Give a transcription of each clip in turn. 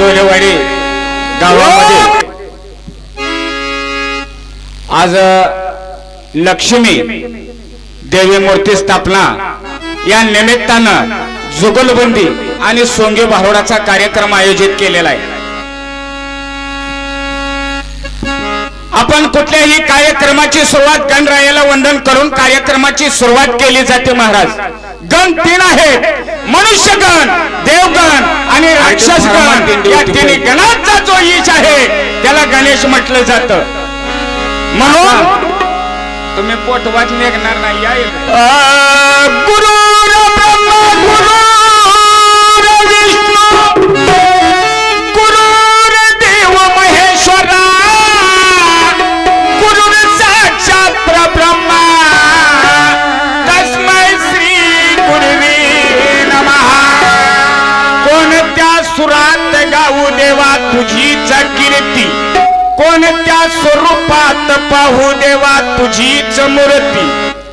डोलेवाडी गावामध्ये. आज लक्ष्मी देवी मूर्ती स्थापना या निमित्तानं जुगलबंदी आणि सोंगे भारोडाचा कार्यक्रम आयोजित केलेला आहे. आपण कुठल्याही कार्यक्रमाची सुरुवात गणरायाला वंदन करून कार्यक्रमाची सुरुवात केली जाते महाराज. गण तीन आहेत. मनुष्यगण देवगण आणि राक्षसगण या तिन्ही गणांचा जो ईश आहे त्याला गणेश म्हटलं जात. म्हणून तुम्ही पोटवाच निघणार नाही या. गुरु ब्रह्मा गुरु त्या स्वरूपात पाहू देवा तुझीच मूर्ती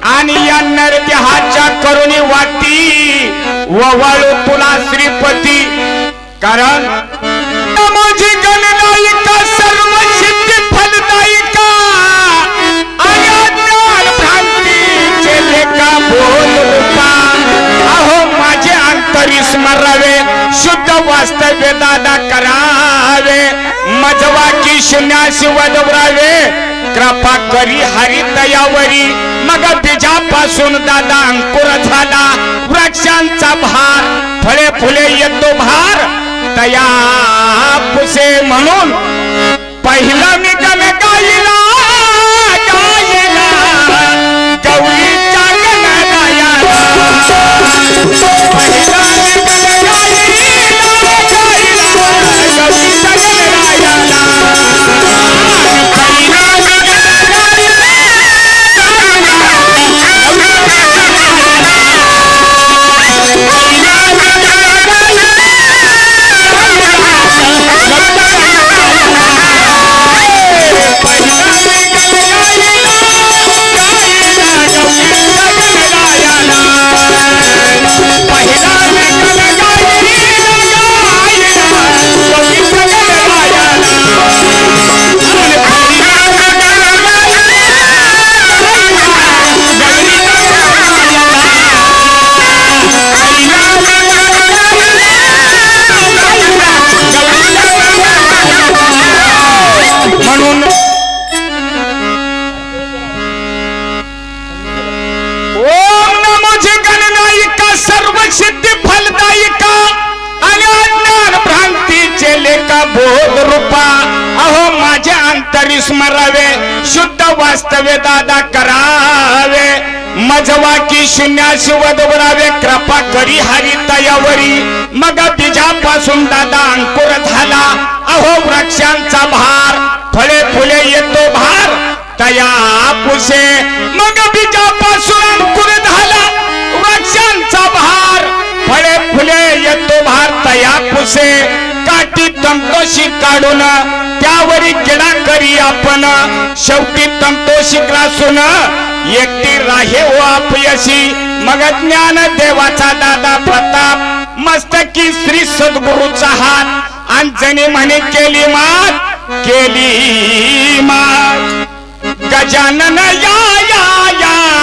आणि या नरदेहाच्या करुणी वाटी ववाळू तुला श्रीपती. कारण शून्याशी कृपा करी हरी दयावरी मग बीजापासून दादा अंकुर झाला वृक्षांचा भार फळे फुले येतो भार तया पुसे म्हणून पहिला मी गण गाईला. बोध रूपा. अहो माझे अंतरी स्मरावे शुद्ध वास्तव्य दादा करावे. मजवा की शून्याशी वदवरावे कृपा करी हरी तयावरी. मग बीजापासून दादा अंकुर झाला. अहो वृक्षांचा भार फळे फुले येतो भार. तया पुसे. मग बीजापासून अंकुर झाला. वृक्षांचा भार फळे फुले येतो भार. तया पुसे. शेवटी तंतोशी काढून त्यावरी किडा करी आपण. शेवटी तंतोशी ग्रासून एकटी राहे हो अपयशी. मग ज्ञान देवाचा दादा प्रताप मस्तकी श्री सद्गुरूचा हात. अंजनी म्हणे केली मात केली मात. गजानन या या या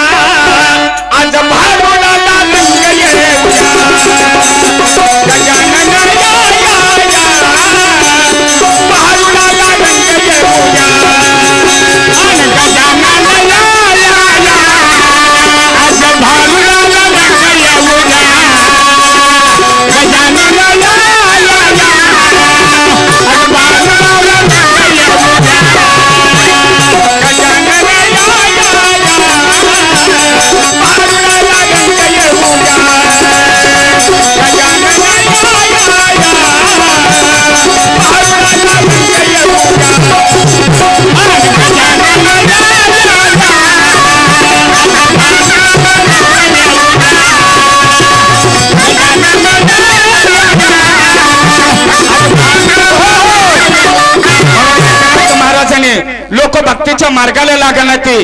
लोकभक्तीच्या मार्गाला लागणार ते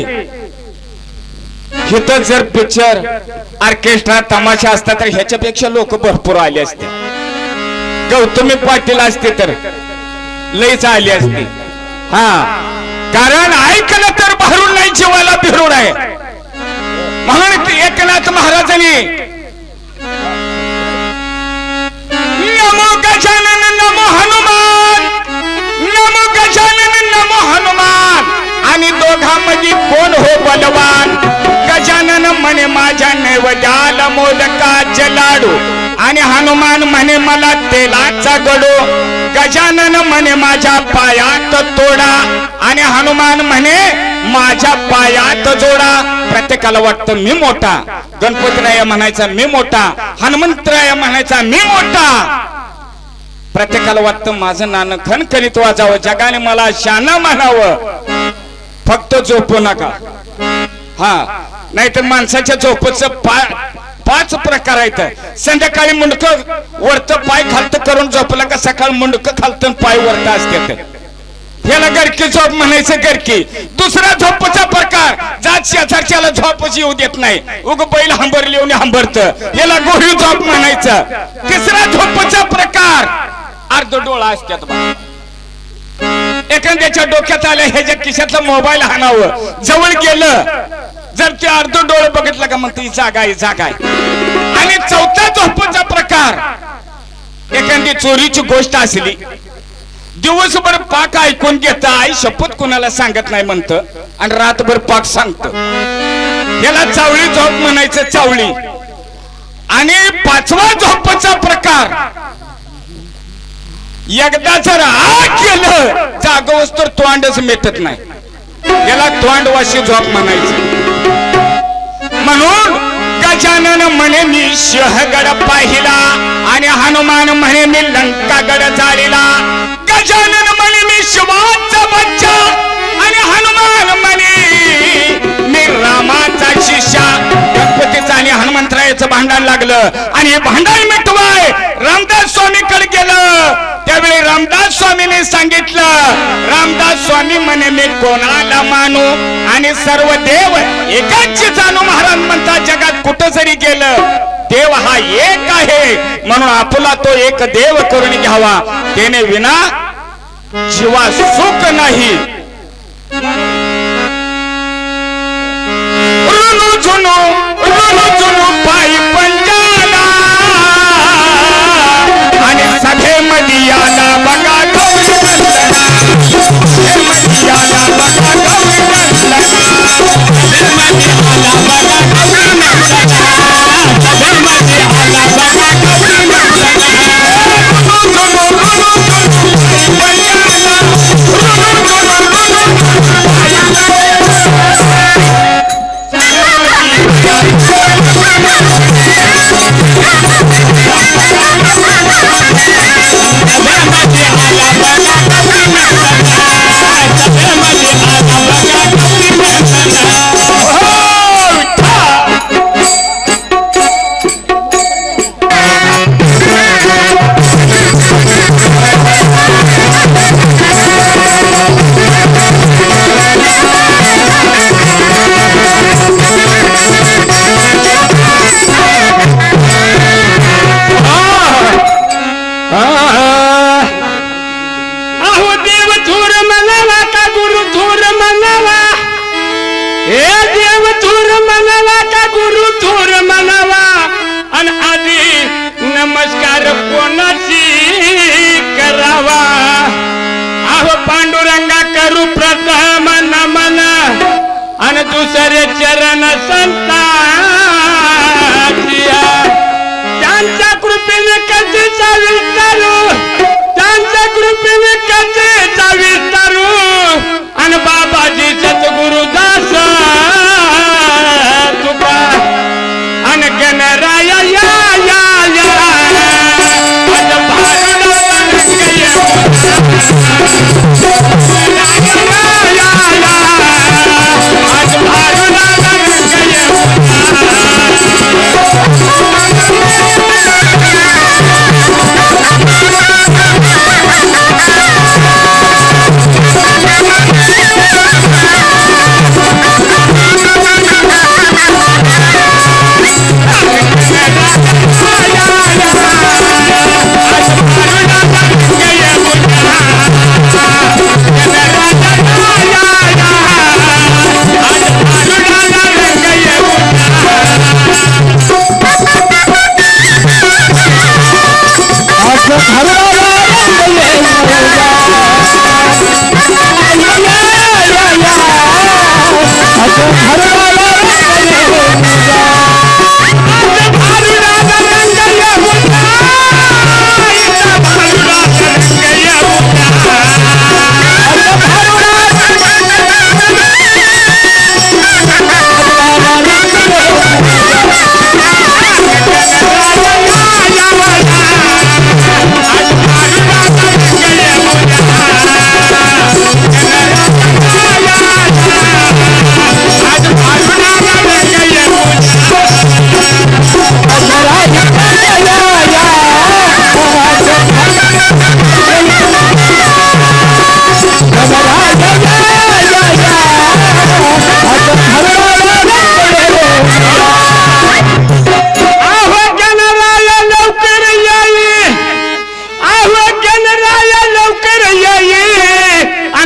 हिथं जर पिक्चर ऑर्केस्ट्रा तमाशा असता तर ह्याच्यापेक्षा लोक भरपूर आले असते. गौतमी पाटील असते तर लईच आली असते. हा. कारण ऐकलं तर भरून नाही जीवाला भिरून आहे म्हणून एकनाथ महाराजांनी बलवान. गजानन म्हणे माझ्या नैवेद्याला मोदकाचे लाडू आणि हनुमान म्हणे मला तेलाचा गडू. गजानन म्हणे माझ्या पायात तोडा आणि हनुमान म्हणे माझ्या पायात जोडा. प्रत्येकाला वाटतं मी मोठा. गणपतीराया म्हणायचा मी मोठा. हनुमंतराया म्हणायचा मी मोठा. प्रत्येकाला वाटतं माझं नाणं खण करीत वाजावं. जगाने मला शाना म्हणावं. फक्त झोपू नका. हा. नाहीतर माणसाच्या झोपच पाच प्रकार आहेत. संध्याकाळी मुंडक वरत पाय खालत करून झोपला का सकाळ मुंडक खालत पाय वरत असते याला गरकी झोप म्हणायचं गरकी दुसरा झोपचा प्रकार. जात शेजारच्याला झोपच येऊ देत नाही. उग बैल हंबरली येऊन हंबरत. याला गोळी झोप म्हणायचं. तिसरा झोपचा प्रकार. अर्ध डोळा असतात बा. एखाद्याच्या डोक्यात आलं ह्याच्या खिशातलं मोबाईल हाणावं जवळ गेलं जर ते अर्ध डोळे बघितलं का मग ती जागा आहे जागा आहे. आणि चौथा झोपचा प्रकार एखादी चोरीची गोष्ट असली दिवसभर पाक ऐकून घेता आई शपथ कोणाला सांगत नाही म्हणत आणि रातभर पाक सांगत. याला चावळी झोप म्हणायचं चावळी. आणि पाचवा झोपचा प्रकार एकदा जर आ केलं जागवस तर तोंडच मिटत नाही. याला तोंडवाशी झोप म्हणायचं. म्हणून गजानन म्हणे मी शहगड पाहिला आणि हनुमान म्हणे मी लंकागड चालिला गजानन म्हणे मी शिवाचा बच्चा भांडण लागलं. आणि हे भांडण मिटवाय रामदास स्वामीकडे गेलं. त्यावेळी रामदास स्वामीने सांगितलं रामदास स्वामी म्हणे मी कोणाला मानू? आणि सर्व देव एकाच जाणू महाराज म्हणतात जगात कुठं जरी गेलं देव हा एक आहे. म्हणून आपला तो एक देव करून घ्यावा. त्याने विना शिवा सुख नाही. जुनू जुनू पायी सभेमध्ये आला बघा गौरी नंदना. चरण संतांच्या. त्यांच्या कृपेने कधीचा विस्तारू त्यांच्या कृपेने कधीचा विस्तारू आणि बाबाजी सद्गुरुदास तुका आणि गणराया या या या. आज भारत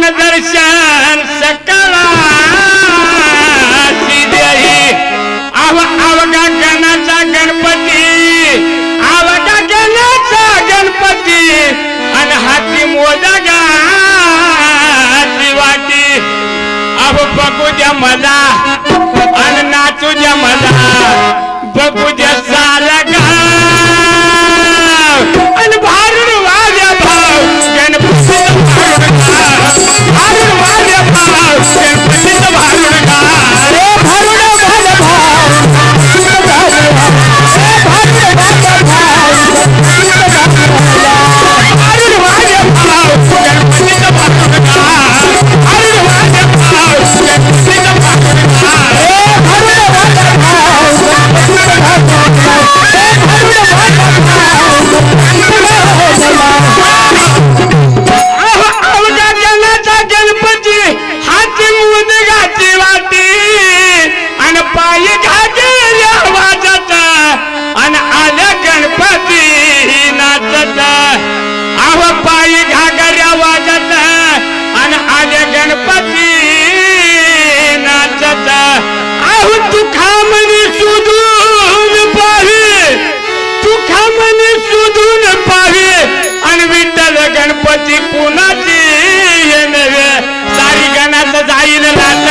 दर्शन सकळाची देई आव अवघा गणाचा गणपती. अवघा गणाचा गणपती. आणि हाती मोदगा वाटी अहो बघू द्या मला. आणि नाचू द्या मला. बघू द्या सारा गणपती नाचत अहो तू सुधून पाही तू खामणी सुधून पाही आणि विठ्ठल गणपती पुनाची हे नव्हे सारी गणाचं जाईल नाच